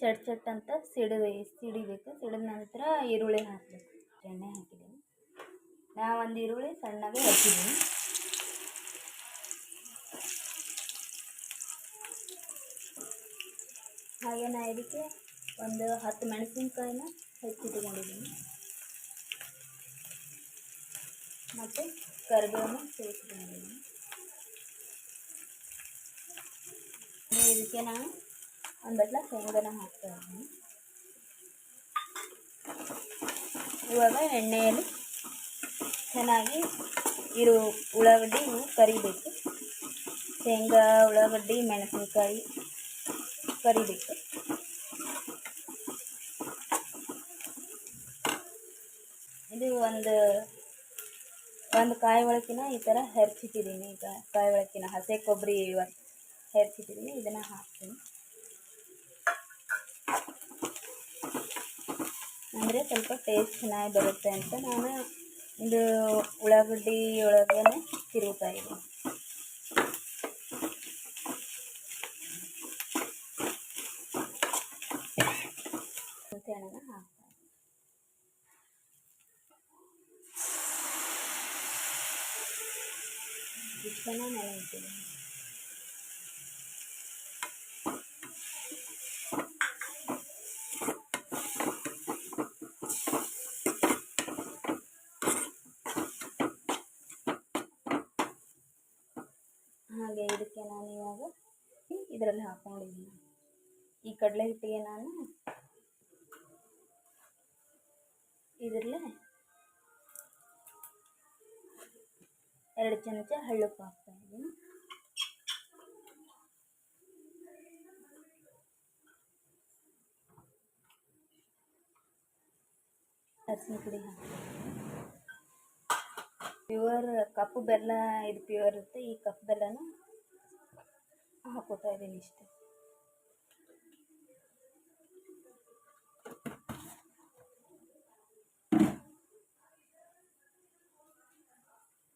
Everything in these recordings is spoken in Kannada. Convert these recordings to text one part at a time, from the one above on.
ಚಟ್ ಚಟ್ ಅಂತ ಸಿಡಿ ಸಿಡಿಬೇಕು. ಸಿಡಿದ ನಂತರ ಈರುಳ್ಳಿ ಹಾಕಬೇಕು. ಎಣ್ಣೆ ಹಾಕಿದ್ದೀನಿ. ನಾ ಒಂದು ಈರುಳ್ಳಿ ಸಣ್ಣಗೆ ಹಾಕಿದ್ದೀನಿ ಹಾಗೆ ನಾ ಇದಕ್ಕೆ ಒಂದು ಹತ್ತು ಮೆಣಸಿನ್ಕಾಯಿನ ಹೆಚ್ಚಿಟ್ಕೊಂಡಿದ್ದೀನಿ ಮತ್ತು ಕರಿಬೇವನ್ನು ಸೇರಿಸ್ಕೊಂಡಿದ್ದೀನಿ. ಇದಕ್ಕೆ ನಾನು ಒಂದು ಬಟ್ಲ ಶೇಂಗಾನ ಹಾಕ್ತಾ ಇವಾಗ ಎಣ್ಣೆಯಲ್ಲಿ ಚೆನ್ನಾಗಿ ಇರು ಉಳ್ಳಾಗಡ್ಡಿ ಇವು ಕರಿಬೇಕು. ಶೇಂಗಾ, ಉಳ್ಳಾಗಡ್ಡಿ, ಮೆಣಸಿನಕಾಯಿ ಕರಿಬೇಕು. ಇದು ಒಂದು ಒಂದು ಕಾಯಿ ಒಳಕಿನ ಈ ಥರ ಹೆರ್ಚಿಟ್ಟಿದ್ದೀನಿ. ಈಗ ಕಾಯಿ ಒಳಕಿನ ಹಸೆ ಕೊಬ್ಬರಿ ಹೆರ್ಚಿಟ್ಟಿದ್ದೀನಿ. ಇದನ್ನು ಹಾಕ್ತೀನಿ. ಅಂದರೆ ಸ್ವಲ್ಪ ಟೇಸ್ಟ್ ಚೆನ್ನಾಗಿ ಬರುತ್ತೆ ಅಂತ ನಾನು ಇದು ಉಳ್ಳಾಗಡ್ಡಿ ಒಳಗೇ ತಿರುಗ್ತಾ ಇದ್ದೀನಿ. ಹುಣಸೆಹಣ್ಣನ್ನ ಹಾಕ್ತಾ ಇದ್ದೀನಿ ಹಾಗೆ ಇದಕ್ಕೆ ನಾನು ಇವಾಗ ಇದರಲ್ಲಿ ಹಾಕ್ಕೊಂಡಿದ್ದೀನಿ ಈ ಕಡಲೆ ಹಿಟ್ಟಿಗೆ ನಾನು ಇದರಲ್ಲೇ ಎರಡು ಚಮಚ ಹಳ್ಳುಪ್ಪು ಹಾಕ್ತಾ ಇದ್ದೀನಿ. ಅರಿಶಿನ ಪುಡಿ ಹಾಕ್ತೀನಿ. ಪ್ಯೂರ್ ಕಪ್ಪು ಬೆಲ್ಲ, ಇದು ಪ್ಯೂರ್ ಇರುತ್ತೆ. ಈ ಕಪ್ಪು ಬೆಲ್ಲನ ಹಾಕೋತಾ ಇದ್ದೀನಿ ಇಷ್ಟೇ.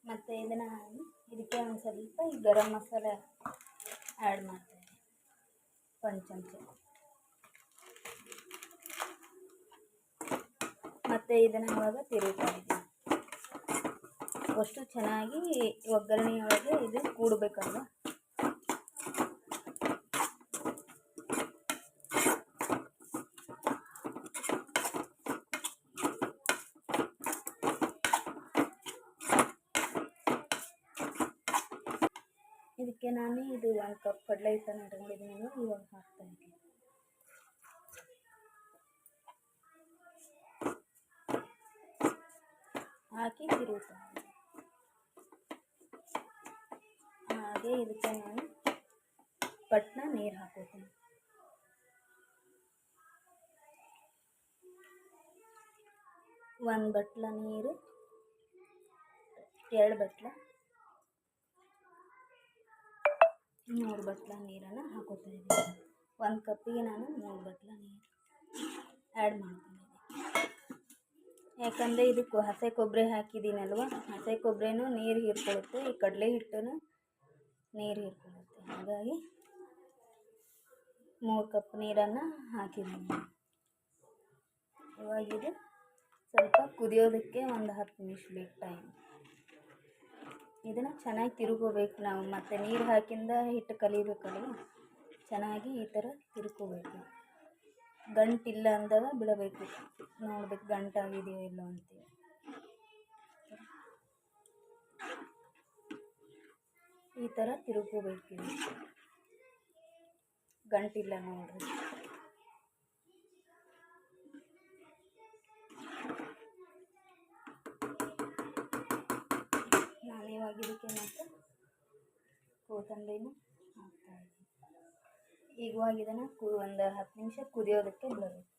ಮತ್ತು ಇದನ್ನು ಇದಕ್ಕೆ ಒಂದು ಸ್ವಲ್ಪ ಗರಂ ಮಸಾಲೆ ಆ್ಯಡ್ ಮಾಡ್ತೀನಿ ಒಂದು ಚಮಚ ಮತ್ತು ಇದನ್ನು ಇವಾಗ ತಿರುಗ್ತಾ ಇದ್ದೀನಿ. ಅಷ್ಟು ಚೆನ್ನಾಗಿ ಒಗ್ಗರಣೆಯೊಳಗೆ ಇದು ಕೂಡಬೇಕಲ್ವ? ಇದಕ್ಕೆ ನಾನು ಇದು ಒಂದು ಕಪ್ ಕಡಲೆ ಹಿಟ್ಟನ್ನು ಇಟ್ಕೊಂಡಿದ್ದೀನಿ ಇವಾಗ ಹಾಕ್ತಾ ಇದ್ದೀನಿ. ಹಾಕಿ ತಿರುಗ್ತಾ ಹಾಗೆ ಇದಕ್ಕೆ ನಾನು ಪಟ್ನ ನೀರು ಹಾಕೋತೀನಿ ಒಂದು ಬಟ್ಲ ನೀರು, ಎರಡು ಬಟ್ಲ. ಮೂರು ಬಟ್ಲ ನೀರನ್ನು ಹಾಕೋತಾ ಒಂದು ಕಪ್ಪಿಗೆ ನಾನು ಮೂರು ಬಟ್ಲ ನೀರು ಆ್ಯಡ್ ಮಾಡ್ಕೊಂಡಿದ್ದೀನಿ. ಯಾಕಂದರೆ ಇದಕ್ಕೆ ಹಸೆ ಕೊಬ್ಬರಿ ಹಾಕಿದ್ದೀನಲ್ವ? ಹಸೆ ಕೊಬ್ಬರಿನೂ ನೀರು ಹೀರ್ಕೊಳ್ಳುತ್ತೆ. ಈ ಕಡಲೆ ಹಿಟ್ಟನ್ನು ನೀರು ಹೀರ್ಕೊಳ್ಳುತ್ತೆ. ಹಾಗಾಗಿ ಮೂರು ಕಪ್ ನೀರನ್ನು ಹಾಕಿದ್ದೀನಿ. ಇವಾಗಿದೆ ಸ್ವಲ್ಪ ಕುದಿಯೋದಕ್ಕೆ ಒಂದು ಹತ್ತು ನಿಮಿಷ ಬೇಕು ಟೈಮ್ ಇದನ್ನು ಚೆನ್ನಾಗಿ ತಿರುಗೋಬೇಕು ನಾವು. ಮತ್ತು ನೀರು ಹಾಕಿಂದ ಹಿಟ್ಟು ಕಲಿಬೇಕಲ್ಲ? ಚೆನ್ನಾಗಿ ಈ ಥರ ತಿರ್ಕೋಬೇಕು. ಗಂಟಿಲ್ಲ ಅಂದಾಗ ಬಿಡಬೇಕು. ನೋಡ್ಬೇಕು ಗಂಟಾಗಿದೆಯೋ ಇಲ್ಲೋ ಅಂತೇಳಿ ಈ ಥರ ತಿರುಗೋಬೇಕು. ಗಂಟಿಲ್ಲ ನೋಡ್ರಿ ನಾನು ಇವಾಗ ಇದಕ್ಕೆ ಮತ್ತು ಕೊತ್ತಂಬರಿನ ಹಾಕ್ತಾ ಇದ್ದೀನಿ. ಇವಾಗ ಇದನ್ನು ಕು ಒಂದು ಹತ್ತು ನಿಮಿಷ ಕುದಿಯೋದಕ್ಕೆ ಬಿಡಬೇಕು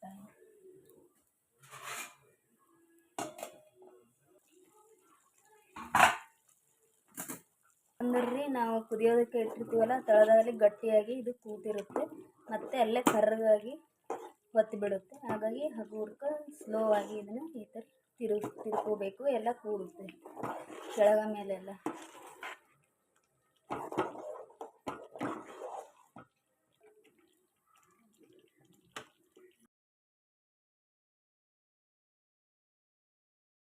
ಅಂದ್ರೆ ನಾವು ಕುದಿಯೋದಕ್ಕೆ ಇಟ್ಟಿರ್ತೀವಲ್ಲ, ತಳದಲ್ಲಿ ಗಟ್ಟಿಯಾಗಿ ಇದು ಕೂತಿರುತ್ತೆ. ಮತ್ತೆ ಅಲ್ಲೇ ಕರ್ರಗಾಗಿ ಒತ್ತಿ ಬಿಡುತ್ತೆ ಹಾಗಾಗಿ ಹಗುರ್ಕ ಸ್ಲೋ ಆಗಿ ಇದನ್ನು ಈ ಥರ ತಿರು, ತಿರ್ಕೋಬೇಕು. ಎಲ್ಲ ಕೂಡುತ್ತೆ ಕೆಳಗ ಮೇಲೆಲ್ಲ.